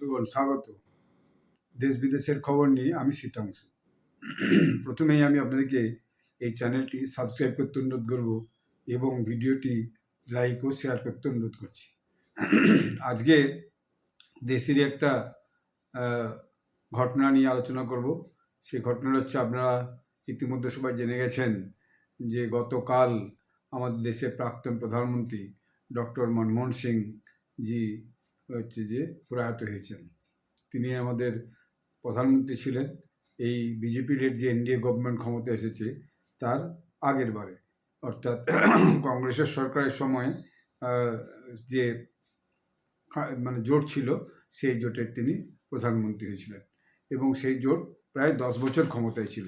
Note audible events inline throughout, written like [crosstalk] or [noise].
বন্ধুগণ স্বাগত। দেশ বিদেশের খবর নিয়ে আমি শীতাংশু। প্রথমেই আমি আপনাদেরকে এই চ্যানেলটি সাবস্ক্রাইব করতে অনুরোধ করব এবং ভিডিওটি লাইক ও শেয়ার করতে অনুরোধ করছি। আজকে দেশেরই একটা ঘটনা নিয়ে আলোচনা করব। সেই ঘটনাটা হচ্ছে আপনারা ইতিমধ্যে সবাই জেনে গেছেন যে গতকাল আমাদের দেশের প্রাক্তন প্রধানমন্ত্রী ডক্টর মনমোহন সিং জি হচ্ছে যে প্রয়াত হয়েছেন। তিনি আমাদের প্রধানমন্ত্রী ছিলেন। এই বিজেপির যে এনডিএ গভর্নমেন্ট ক্ষমতা এসেছে, তার আগের বারে। অর্থাৎ [clears throat] কংগ্রেসের সরকারের সময় যে মানে জোট ছিল, সেই জোটের তিনি প্রধানমন্ত্রী হয়েছিলেন। এবং সেই জোট প্রায় দশ বছর ক্ষমতায় ছিল।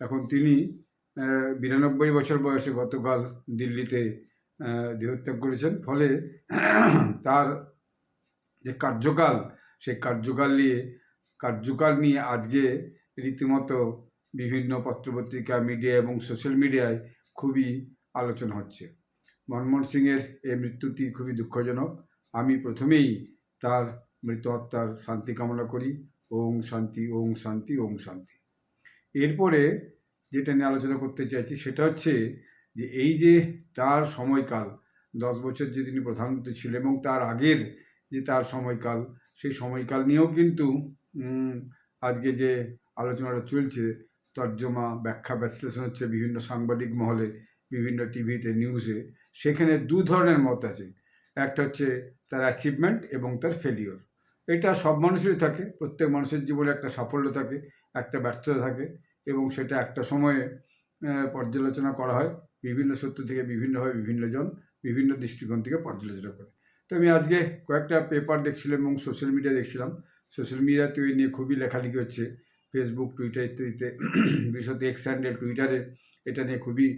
এখন তিনি বিরানব্বই বছর বয়সে গতকাল দিল্লিতে দেহত্যাগ করেছেন। ফলে [clears throat] তার যে কার্যকাল, সেই কার্যকাল নিয়ে কার্যকাল নিয়ে আজকে রীতিমতো বিভিন্ন পত্রপত্রিকা মিডিয়া এবং সোশ্যাল মিডিয়ায় খুবই আলোচনা হচ্ছে। মনমোহন সিংয়ের এই মৃত্যুটি খুবই দুঃখজনক। আমি প্রথমেই তার মৃত আত্মার শান্তি কামনা করি। ওং শান্তি ওং শান্তি ওং শান্তি। এরপরে যেটা নিয়ে আলোচনা করতে চাইছি সেটা হচ্ছে যে এই যে তার সময়কাল, দশ বছর যে তিনি প্রধানমন্ত্রী ছিলেন এবং তার আগের যে তার সময়কাল, সেই সময়কাল নিয়েও কিন্তু আজকে যে আলোচনাটা চলছে, তর্জমা, ব্যাখ্যা, বিশ্লেষণ হচ্ছে বিভিন্ন সাংবাদিক মহলে, বিভিন্ন টিভিতে, নিউজে, সেখানে দু ধরনের মত আছে। একটা হচ্ছে তার অ্যাচিভমেন্ট এবং তার ফেলিওর এটা সব মানুষেরই থাকে, প্রত্যেক মানুষের জীবনে একটা সাফল্য থাকে, একটা ব্যর্থতা থাকে এবং সেটা একটা সময়ে পর্যালোচনা করা হয়, বিভিন্ন সূত্র থেকে বিভিন্নভাবে বিভিন্নজন, বিভিন্ন দৃষ্টিকোণ থেকে পর্যালোচনা করে। তো আমি আজকে কয়েকটা পেপার দেখছিলাম এবং সোশ্যাল মিডিয়া দেখছিলাম। সোশ্যাল মিডিয়াতে এই নিয়ে খুবই লেখালেখি হচ্ছে। ফেসবুক টুইটার ইত্যাদিতে, বিশেষত এক্স হ্যান্ডেল টুইটারে এটা নিয়ে খুবই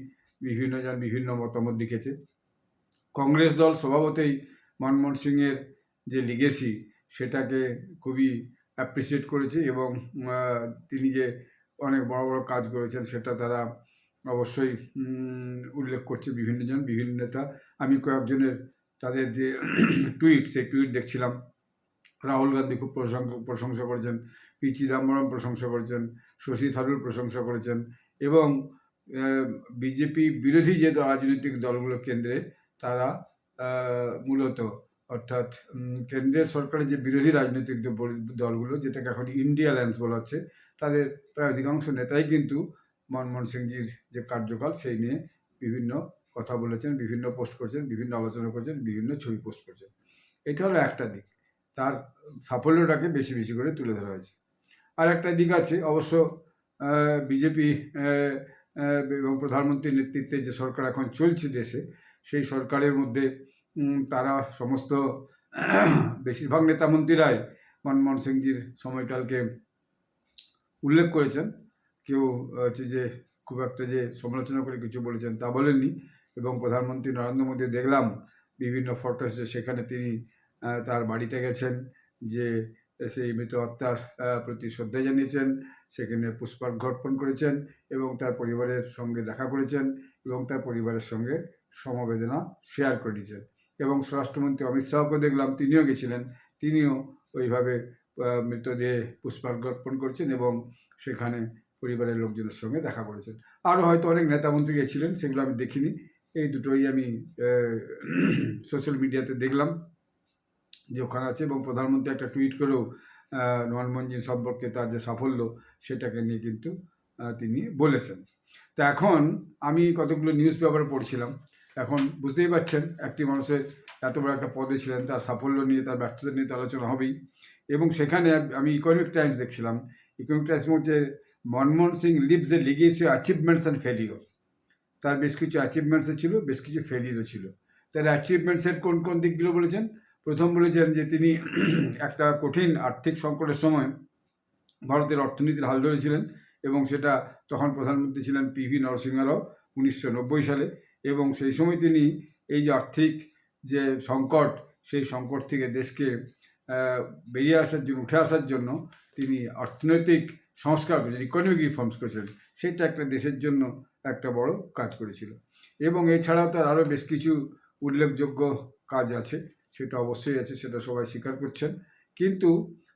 বিভিন্ন জন বিভিন্ন মতামত লিখেছে। কংগ্রেস দল স্বভাবতই মনমোহন সিংয়ের যে লিগেসি সেটাকে খুবই অ্যাপ্রিসিয়েট করেছে এবং তিনি যে অনেক বড় বড় কাজ করেছেন, সেটা তারা অবশ্যই উল্লেখ করছে বিভিন্ন জন, বিভিন্ন নেতা। আমি কয়েকজনের তাদের যে [clears throat] টুইট সেই টুইট দেখছিলাম। রাহুল গান্ধী খুব প্রশংসা প্রশংসা করেছেন, পি চিদম্বরম প্রশংসা করেছেন, শশী থারুর প্রশংসা করেছেন এবং বিজেপি বিরোধী যে রাজনৈতিক দলগুলো কেন্দ্রে, তারা মূলত অর্থাৎ কেন্দ্রের সরকারের যে বিরোধী রাজনৈতিক দল- দলগুলো, যেটাকে এখন ইন্ডিয়া অ্যালায়েন্স বলা হচ্ছে, তাদের প্রায় অধিকাংশ নেতাই কিন্তু মনমোহন সিংজির যে কার্যকাল, সেই নিয়ে বিভিন্ন কথা বলেছেন, বিভিন্ন পোস্ট করছেন, বিভিন্ন আলোচনা করছেন, বিভিন্ন ছবি পোস্ট করছেন। এটা হলো একটা দিক। তার সাফল্যটাকে বেশি বেশি করে তুলে ধরা হয়েছে। আর একটা দিক আছে, অবশ্য বিজেপি এবং প্রধানমন্ত্রীর নেতৃত্বে যে সরকার এখন চলছে দেশে, সেই সরকারের মধ্যে তারা সমস্ত [clears throat] বেশিরভাগ নেতা মন্ত্রীরাই মনমোহন সিংজির সময়কালকে উল্লেখ করেছেন। কেউ হচ্ছে যে খুব একটা যে সমালোচনা করে কিছু বলেছেন তা বলেননি। এবং প্রধানমন্ত্রী নরেন্দ্র মোদী দেখলাম বিভিন্ন ফটো এসেছে সেখানে তিনি তার বাড়িতে গেছেন, যে সেই মৃত আত্মার প্রতি শ্রদ্ধা জানিয়েছেন, সেখানে পুষ্পার্ঘ অর্পণ করেছেন এবং তার পরিবারের সঙ্গে দেখা করেছেন এবং তার পরিবারের সঙ্গে সমবেদনা শেয়ার করে দিয়েছেন। এবং স্বরাষ্ট্রমন্ত্রী অমিত শাহকে দেখলাম, তিনিও গেছিলেন, তিনিও ওইভাবে মৃতদেহে পুষ্পার্ঘ অর্পণ করছেন এবং সেখানে পরিবারের লোকজনের সঙ্গে দেখা করেছেন। আরও হয়তো অনেক নেতামন্ত্রী গেছিলেন, সেগুলো আমি দেখিনি এই দুটোই আমি সোশ্যাল মিডিয়াতে দেখলাম যে ওখানে আছে এবং প্রধানমন্ত্রী একটা টুইট করেও মনমোহনজি সম্পর্কে তার যে সাফল্য সেটাকে নিয়ে কিন্তু তিনি বলেছেন। তা এখন আমি কতগুলো নিউজ পেপার পড়ছিলাম, এখন বুঝতেই পারছেন একটি মানুষের এত বড় একটা পদে ছিলেন, তার সাফল্য নিয়ে, তার ব্যর্থতা নিয়ে তো আলোচনা হবেই। এবং সেখানে আমি ইকোনমিক টাইমস দেখছিলাম ইকোনমিক টাইমস হচ্ছে Manmohan Singh leaves a legacy achievements and failure তার বেশ কিছু অ্যাচিভমেন্টসও ছিল, বেশ কিছু ফেলিওরও ছিল। তার অ্যাচিভমেন্টসের কোন কোন দিকগুলো বলেছেন? প্রথম বলেছেন যে তিনি [clears throat] একটা কঠিন আর্থিক সংকটের সময় ভারতের অর্থনীতির হাল ধরেছিলেন এবং সেটা তখন প্রধানমন্ত্রী ছিলেন পি ভি নরসিংহ রাও উনিশশো সালে এবং সেই সময় তিনি এই যে আর্থিক যে সংকট, সেই সংকট থেকে দেশকে বেরিয়ে আসার জন্য, উঠে আসার জন্য তিনি অর্থনৈতিক সংস্কার করেছেন ইকোনমিক রিফর্মস করেছেন সেটা একটা দেশের জন্য একটা বড় কাজ করেছিল। এবং এছাড়াও তার আরও বেশ কিছু উল্লেখযোগ্য কাজ আছে, সেটা অবশ্যই আছে, সেটা সবাই স্বীকার করছেন। কিন্তু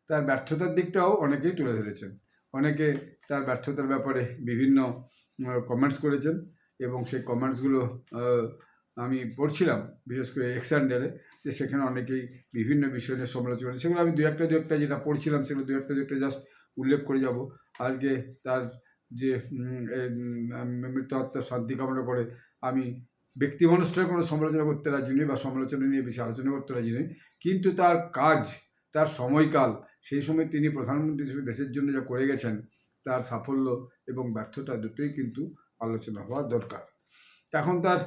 তার ব্যর্থতার দিকটাও অনেকেই তুলে ধরেছেন। অনেকে তার ব্যর্থতার ব্যাপারে বিভিন্ন কমেন্টস করেছেন এবং সেই কমেন্টসগুলো আমি পড়ছিলাম, বিশেষ করে এক্সান্ডারে যে সেখানে অনেকেই বিভিন্ন বিষয় নিয়ে সমালোচনা করেছে সেগুলো আমি দু একটা দু একটা যেটা পড়ছিলাম, সেগুলো দু একটা দু একটা জাস্ট উল্লেখ করে যাব। আজকে তার যে মৃত্যু আত্মার শান্তি কামনা করে আমি ব্যক্তি মানুষটার কোনো সমালোচনা করতে রাজি নই বা সমালোচনা নিয়ে বেশি আলোচনা করতে রাজি নই। কিন্তু তার কাজ, তার সময়কাল, সেই সময় তিনি প্রধানমন্ত্রী হিসেবে দেশের জন্য যা করে গেছেন, তার সাফল্য এবং ব্যর্থতা দুটোই কিন্তু আলোচনা হওয়া দরকার। এখন তার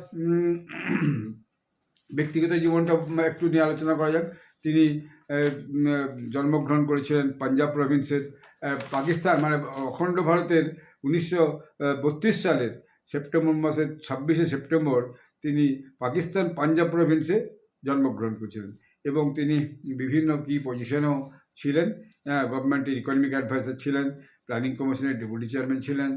ব্যক্তিগত জীবনটা একটু নিয়ে আলোচনা করা যাক। তিনি জন্মগ্রহণ করেছিলেন পাঞ্জাব প্রভিন্সের পাকিস্তান মানে অখণ্ড ভারতের উনিশশো বত্রিশ সালের সেপ্টেম্বর মাসের ছাব্বিশে সেপ্টেম্বর, তিনি পাকিস্তান পাঞ্জাব প্রভিন্সে জন্মগ্রহণ করেছিলেন এবং তিনি বিভিন্ন কি পজিশনেও ছিলেন গভর্নমেন্টের ইকোনমিক অ্যাডভাইসার ছিলেন প্ল্যানিং কমিশনের ডেপুটি চেয়ারম্যান ছিলেন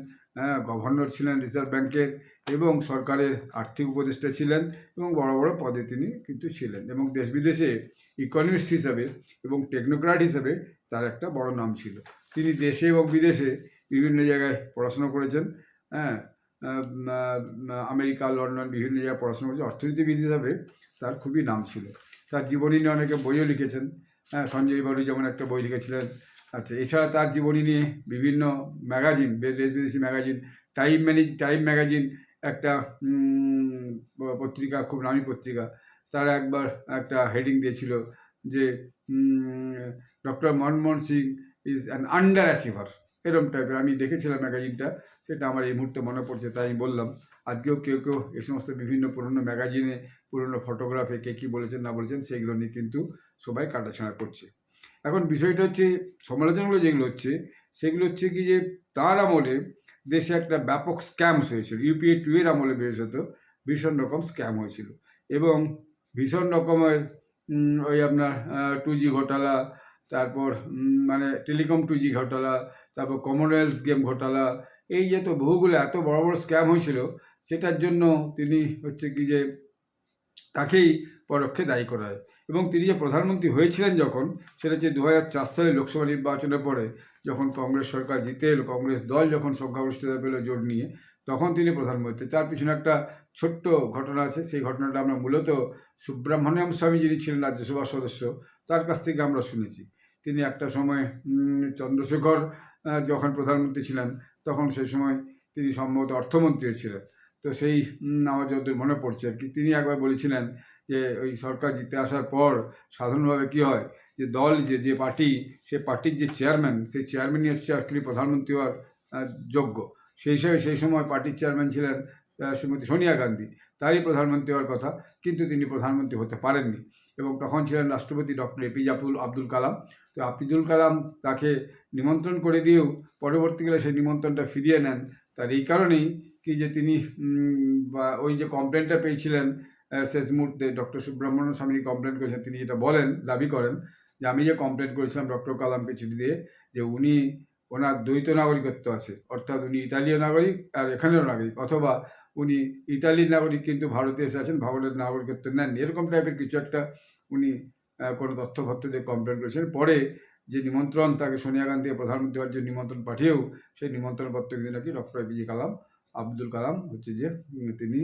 গভর্নর ছিলেন রিজার্ভ ব্যাংকের এবং সরকারের আর্থিক উপদেষ্টা ছিলেন এবং বড় বড় পদে তিনি কিন্তু ছিলেন এবং দেশ বিদেশে ইকোনমিস্ট হিসাবে এবং টেকনোক্র্যাট হিসাবে তার একটা বড় নাম ছিল। তিনি দেশে এবং বিদেশে বিভিন্ন জায়গায় পড়াশোনা করেছেন হ্যাঁ আমেরিকা, লন্ডন বিভিন্ন জায়গায় পড়াশোনা করেছেন। অর্থনীতিবিদ হিসাবে তার খুবই নাম ছিল। তার জীবনী নিয়ে অনেকে বইও লিখেছেন হ্যাঁ সঞ্জয় বাবু যেমন একটা বই লিখেছিলেন। আচ্ছা এছাড়া তার জীবনী নিয়ে বিভিন্ন ম্যাগাজিন দেশ বিদেশি magazine, Time manage, Time magazine একটা পত্রিকা, খুব নামী পত্রিকা। তারা একবার একটা হেডিং দিয়েছিল যে doctor Manmohan Singh is an underachiever. এরকম টাইপের আমি দেখেছিলাম ম্যাগাজিনটা সেটা আমার এই মুহূর্তে মনে পড়ছে, তাই আমি বললাম, আজকেও কেউ কেউ এ সমস্ত বিভিন্ন পুরনো ম্যাগাজিনে পুরনো ফটোগ্রাফে কে কী বলেছেন, না বলেছেন সেইগুলো নিয়ে কিন্তু সবাই কাটাছাড়া করছে। এখন বিষয়টা হচ্ছে, সমালোচনাগুলো যেগুলো হচ্ছে, সেগুলো হচ্ছে কি যে, তার আমলে দেশে একটা ব্যাপক স্ক্যামস হয়েছিল। ইউপিএ টু এর আমলে বিশেষত ভীষণ রকম স্ক্যাম হয়েছিল। এবং ভীষণ রকমের ওই আপনার টু জি ঘোটালা, তারপর মানে টেলিকম টু জি ঘোটালা তারপর কমনওয়েলথ গেম ঘোটালা, এই যে তো বহুগুলো এত বড় বড় স্ক্যাম হয়েছিল, সেটার জন্য তিনি হচ্ছে কি যে তাকেই পরোক্ষে দায়ী করা হয়। এবং তিনি যে প্রধানমন্ত্রী হয়েছিলেন যখন, সেটা হচ্ছে দু চার সালে লোকসভা নির্বাচনের পরে, যখন কংগ্রেস সরকার জিতে এলো, কংগ্রেস দল যখন সংখ্যাগরিষ্ঠতা পেল জোট নিয়ে, তখন তিনি প্রধানমন্ত্রী তার পিছনে একটা ছোট্ট ঘটনা আছে, সেই ঘটনাটা আমরা মূলত সুব্রাহ্মণ্যম স্বামী যিনি ছিলেন রাজ্যসভার সদস্য, তার কাছ থেকে আমরা শুনেছি। তিনি একটা সময় চন্দ্রশেখর যখন প্রধানমন্ত্রী ছিলেন, তখন সেই সময় তিনি সম্ভবত অর্থমন্ত্রীও ছিলেন। তো সেই আমার যতদূর মনে পড়ছে আর কি, তিনি একবার বলেছিলেন যে, ওই সরকার জিতে আসার পর সাধারণভাবে কি হয় যে, দল যে যে পার্টি, সে পার্টির যে চেয়ারম্যান, সেই চেয়ারম্যানই হচ্ছে অ্যাকচুয়ালি প্রধানমন্ত্রী হওয়ার যোগ্য। সেই হিসাবে সেই সময় পার্টির চেয়ারম্যান ছিলেন শ্রীমতী সোনিয়া গান্ধী। তারই প্রধানমন্ত্রী হওয়ার কথা, কিন্তু তিনি প্রধানমন্ত্রী হতে পারেননি। এবং তখন ছিলেন রাষ্ট্রপতি ডক্টর এপিজে আব্দুল আব্দুল কালাম। তো আব্দুল কালাম তাকে নিমন্ত্রণ করে দিয়েও পরবর্তীকালে সেই নিমন্ত্রণটা ফিরিয়ে নেন। তার এই কারণেই কি যে তিনি ওই যে কমপ্লেনটা পেয়েছিলেন শেষ মুহূর্তে ডক্টর সুব্রহ্মণ্য স্বামী কমপ্লেন করেছেন, তিনি যেটা বলেন, দাবি করেন যে আমি যে কমপ্লেন করেছিলাম ডক্টর কালামকে চিঠি দিয়ে যে উনি ওনার দ্বৈত নাগরিকত্ব আছে, অর্থাৎ উনি ইতালীয় নাগরিক আর এখানেও নাগরিক, অথবা উনি ইতালির নাগরিক কিন্তু ভারতে এসে আছেন ভারতের নাগরিকত্ব নেননি। এরকম টাইপের কিছু একটা উনি কোনো তথ্যপত্র দিয়ে কমপ্লেন করেছেন। পরে যে নিমন্ত্রণ তাকে সোনিয়া গান্ধীকে প্রধানমন্ত্রী হওয়ার যে নিমন্ত্রণ পাঠিয়েও, সেই নিমন্ত্রণ পত্র কিন্তু নাকি ডক্টর এপিজে কালাম, আব্দুল কালাম হচ্ছে যে তিনি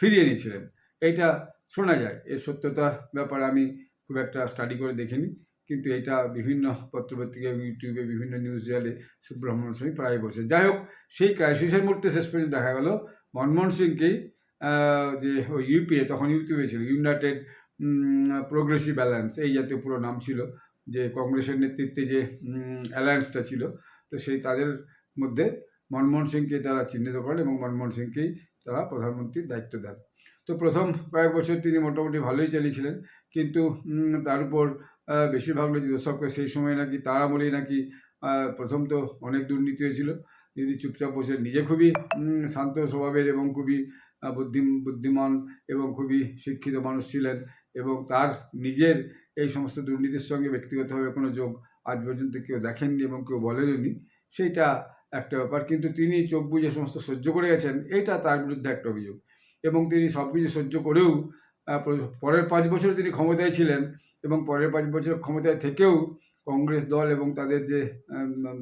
ফিরিয়ে নিয়েছিলেন এইটা শোনা যায়। এর সত্যতার ব্যাপারে আমি খুব একটা স্টাডি করে দেখিনি। কিন্তু এটা বিভিন্ন পত্রপত্রিকা ইউটিউবে বিভিন্ন নিউজ চ্যানেলে সুব্রহ্মণ্য স্বামী প্রায় বসে। যাই হোক, সেই ক্রাইসিসের মুহূর্তে শেষ পর্যন্ত দেখা গেল। মনমোহন সিংকেই যে ওই ইউপিএ তখন ইউপিএ ছিল ইউনাইটেড প্রোগ্রেসিভ অ্যালায়েন্স এই জাতীয় পুরো নাম ছিল, যে কংগ্রেসের নেতৃত্বে যে অ্যালায়েন্সটা ছিল, তো সেই তাদের মধ্যে মনমোহন সিংকে তারা চিহ্নিত করেন এবং মনমোহন সিংকেই তারা প্রধানমন্ত্রীর দায়িত্ব দেন। তো প্রথম কয়েক বছর তিনি মোটামুটি ভালোই চালিয়েছিলেন, কিন্তু তার উপর বেশিরভাগ লোক দর্শককে সেই সময় নাকি তারা আমলেই নাকি প্রথম তো অনেক দুর্নীতি হয়েছিল। তিনি চুপচাপ বসে নিজে খুবই শান্ত স্বভাবের এবং খুবই বুদ্ধি বুদ্ধিমান এবং খুবই শিক্ষিত মানুষ ছিলেন এবং তার নিজের এই সমস্ত দুর্নীতির সঙ্গে ব্যক্তিগতভাবে কোনো যোগ আজ পর্যন্ত কেউ দেখেননি এবং কেউ বলেননি, সেইটা একটা ব্যাপার। কিন্তু তিনি চোখ বুঝে সমস্ত সহ্য করে গেছেন, এটা তার বিরুদ্ধে একটা অভিযোগ। এবং তিনি সব কিছু সহ্য করেও পরের পাঁচ বছর তিনি ক্ষমতায় ছিলেন এবং পরের পাঁচ বছর ক্ষমতায় থেকেও কংগ্রেস দল এবং তাদের যে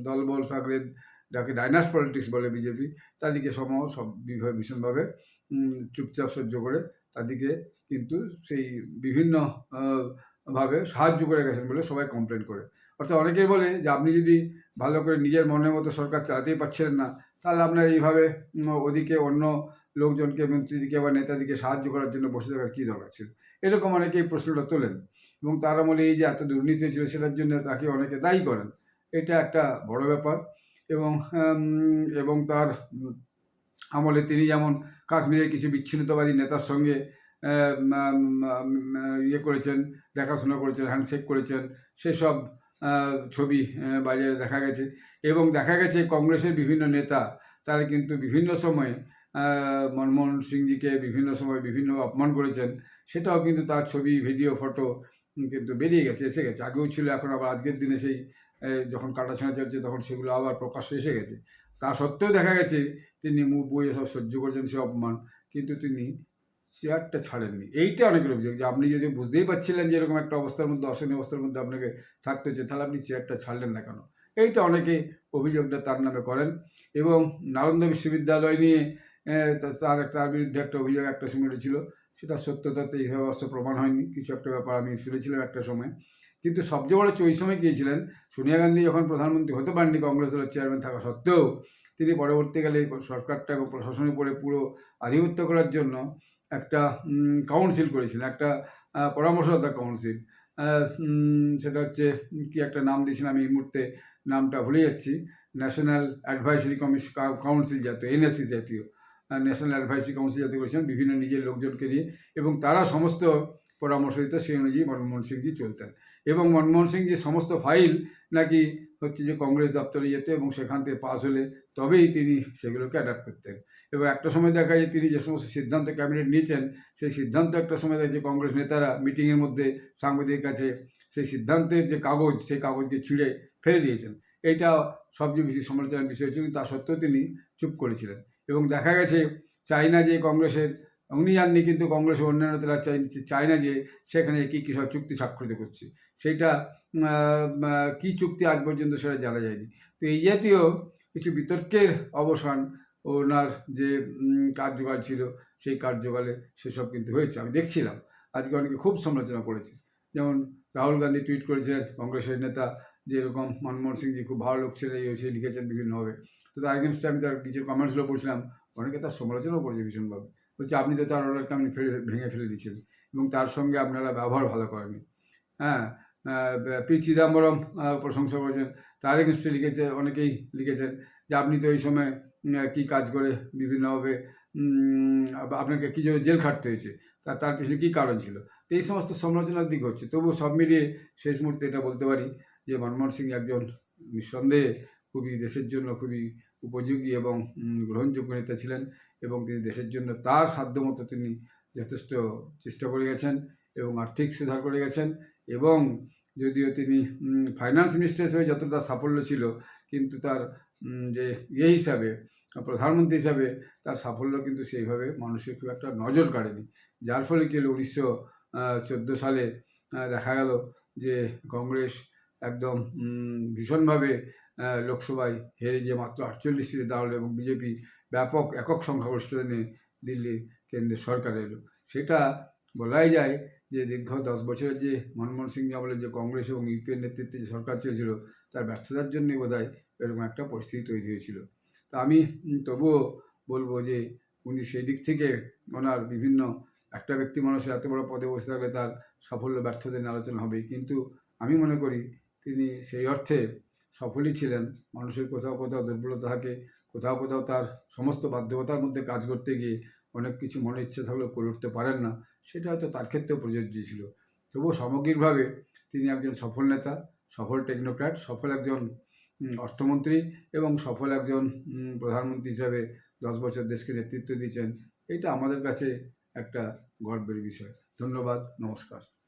দলবল সাগরে যাকে ডাইনাস পলিটিক্স বলে বিজেপি তাদেরকে সমূহ সব ভীষণভাবে চুপচাপ সহ্য করে তাদেরকে কিন্তু সেই বিভিন্ন ভাবে সাহায্য করে গেছেন বলে সবাই কমপ্লেন করে। অর্থাৎ অনেকেই বলে যে, আপনি যদি ভালো করে নিজের মনের মতো সরকার চালাতেই পারছিলেন না, তাহলে আপনার এইভাবে ওদিকে অন্য লোকজনকে, মন্ত্রীদিকে বা নেতাদিকে সাহায্য করার জন্য বসে থাকার কী দরকার ছিল? এরকম অনেকেই প্রশ্নটা তোলেন এবং তারা বলে এই যে এত দুর্নীতি ছিল সেটার জন্য তাকে অনেকে দায়ী করেন। এটা একটা বড় ব্যাপার এবং এবং তার আমলে তিনি যেমন কাশ্মীরের কিছু বিচ্ছিন্নতাবাদী নেতার সঙ্গে ইয়ে করেছেন, দেখাশোনা করেছেন, হ্যান্ডশেক করেছেন, সেসব ছবি বাজারে দেখা গেছে এবং দেখা গেছে কংগ্রেসের বিভিন্ন নেতা তারা কিন্তু বিভিন্ন সময়ে মনমোহন সিংজিকে বিভিন্ন সময় বিভিন্ন অপমান করেছেন। সেটাও কিন্তু তার ছবি ভিডিও ফটো কিন্তু বেরিয়ে গেছে, এসে গেছে। আগেও ছিল, এখন আবার আজকের দিনে সেই যখন কাটাছাড়া চলছে তখন সেগুলো আবার প্রকাশ্যে এসে গেছে। তা সত্ত্বেও দেখা গেছে, তিনি মুখ বইয়ে সব সহ্য করেছেন, সে অপমান, কিন্তু তিনি চেয়ারটা ছাড়েননি। এইটা অনেকের অভিযোগ, যে আপনি যদি বুঝতেই পারছিলেন যে এরকম একটা অবস্থার মধ্যে, অশনি অবস্থার মধ্যে আপনাকে থাকতে হচ্ছে, তাহলে আপনি চেয়ারটা ছাড়লেন না কেন? এইটা অনেকে অভিযোগটা তার নামে করেন এবং নালন্দা বিশ্ববিদ্যালয় নিয়ে তার একটা বিরুদ্ধে একটা অভিযোগ একটা সময় ছিল সেটা সত্যতাতে এইভাবে অবশ্য প্রমাণ হয়নি, কিছু একটা ব্যাপার আমি শুনেছিলাম একটা সময়। কিন্তু সবচেয়ে বড় হচ্ছে ওই সময় গিয়েছিলেন, সোনিয়া গান্ধী যখন প্রধানমন্ত্রী হতে পারেননি কংগ্রেস দলের চেয়ারম্যান থাকা সত্ত্বেও, তিনি পরবর্তীকালে সরকারটা এবং প্রশাসনের উপরে পুরো আধিপত্য করার জন্য একটা কাউন্সিল করেছিলেন, একটা পরামর্শদাতা কাউন্সিল সেটা হচ্ছে, কি একটা নাম দিয়েছিলাম আমি এই মুহূর্তে নামটা ভুলে যাচ্ছি। ন্যাশনাল অ্যাডভাইসারি কমিশ কাউন্সিল জাতীয় এনএসসি জাতীয়। ন্যাশনাল অ্যাডভাইসারি কাউন্সিল জাতীয় করেছেন বিভিন্ন নিজের লোকজনকে দিয়ে এবং তারা সমস্ত পরামর্শ দিত সেই অনুযায়ী মনমোহন সিংজি চলতেন। এবং মনমোহন সিংজি সমস্ত ফাইল নাকি হচ্ছে যে কংগ্রেস দপ্তরে যেত এবং সেখান থেকে পাস হলে তবেই তিনি সেগুলোকে অ্যাডাপ্ট করতেন। এবং একটা সময় দেখা যায় তিনি যে সমস্ত সিদ্ধান্ত ক্যাবিনেট নিয়েছেন, সেই সিদ্ধান্ত একটা সময় দেখে যে কংগ্রেস নেতারা মিটিংয়ের মধ্যে সাংবাদিকের কাছে সেই সিদ্ধান্তের যে কাগজ, সেই কাগজকে ছিঁড়ে ফেলে দিয়েছেন। এইটা সবচেয়ে বেশি সমালোচনার বিষয় ছিল কিন্তু তা সত্ত্বেও তিনি চুপ করেছিলেন। এবং দেখা গেছে চাইনা যে কংগ্রেসের উনি জাননি কিন্তু কংগ্রেসের অন্যান্য তারা চাই চায় না যে সেখানে কী কী সব চুক্তি স্বাক্ষরিত করছে। সেইটা কী চুক্তি আজ পর্যন্ত সেটা জানা যায়নি। তো এই জাতীয় কিছু বিতর্কের অবসান ওনার যে কার্যকাল ছিল, সেই কার্যকালে সেসব কিন্তু হয়েছে। আমি দেখছিলাম। আজকে অনেকে খুব সমালোচনা করেছে। যেমন রাহুল গান্ধী টুইট করেছেন কংগ্রেসের নেতা যে এরকম মনমোহন সিংজি খুব ভালো লোক ছিলেন, এই সে লিখেছেন বিভিন্নভাবে তো তার এগেনস্টে আমি তার কিছু কমেন্টসগুলো পড়ছিলাম, অনেকে তার সমালোচনাও করেছে ভীষণভাবে। বলছে, আপনি তো তার অর্ডারকে আপনি ফেলে, ভেঙে ফেলে দিচ্ছেন এবং তার সঙ্গে আপনারা ব্যবহার ভালো করেননি। হ্যাঁ পি চিদাম্বরম প্রশংসা করেছেন। তার এগেনস্টে লিখেছে, অনেকেই লিখেছেন যে, আপনি তো এই সময় কী কাজ করে বিভিন্নভাবে আপনাকে কী জন্য জেল খাটতে হয়েছে? তার তার পিছনে কী কারণ ছিল? তো এই সমস্ত সমালোচনার দিক হচ্ছে। তবুও সব মিলিয়ে শেষ মুহূর্তে এটা বলতে পারি যে মনমোহন সিং একজন নিঃসন্দেহে খুবই দেশের জন্য খুবই উপযোগী এবং গ্রহণযোগ্য নেতা ছিলেন এবং তিনি দেশের জন্য তার সাধ্যমতো তিনি যথেষ্ট চেষ্টা করে গেছেন এবং আর্থিক সুধার করে গেছেন এবং যদিও তিনি ফাইন্যান্স মিনিস্টার হিসেবে যতটা সাফল্য ছিল, কিন্তু তার যে ইয়ে হিসাবে, প্রধানমন্ত্রী হিসাবে তার সাফল্য কিন্তু সেইভাবে মানুষের খুব একটা নজর কাড়েনি। যার ফলে কি হলো? উনিশশো চোদ্দ সালে দেখা গেল যে কংগ্রেস একদম ভীষণভাবে লোকসভায় হেরে যে মাত্র আটচল্লিশ সিটে দাঁড়াল এবং বিজেপি ব্যাপক একক সংখ্যাগরিষ্ঠতা নিয়ে দিল্লি কেন্দ্রের সরকার এলো। সেটা বলাই যায় যে দীর্ঘ দশ বছরের যে মনমোহন সিং আমলের যে কংগ্রেস এবং ইউপিএর নেতৃত্বে যে সরকার চলেছিল, তার ব্যর্থতার জন্যই বোধ হয় এরকম একটা পরিস্থিতি তৈরি হয়েছিল। তা আমি তবুও বলব যে উনি সেই দিক থেকে ওনার বিভিন্ন, একটা ব্যক্তি মানুষের এত বড় পদে বসে থাকলে তার সাফল্য, ব্যর্থতা নিয়ে আলোচনা হবে কিন্তু আমি মনে করি তিনি সেই অর্থে সফলই ছিলেন। মানুষের কোথাও কোথাও দুর্বলতা থাকে, কোথাও কোথাও তার সমস্ত বাধ্যকতার মধ্যে কাজ করতে গিয়ে অনেক কিছু মনে ইচ্ছে থাকলেও করে উঠতে পারেন না। সেটা হয়তো তার ক্ষেত্রেও প্রযোজ্য ছিল। তবুও সামগ্রিকভাবে তিনি একজন সফল নেতা, সফল টেকনোক্র্যাট সফল একজন অর্থমন্ত্রী এবং সফল একজন প্রধানমন্ত্রী হিসাবে দশ বছর দেশকে নেতৃত্ব দিয়েছেন। এটা আমাদের কাছে একটা গর্বের বিষয়। ধন্যবাদ, নমস্কার।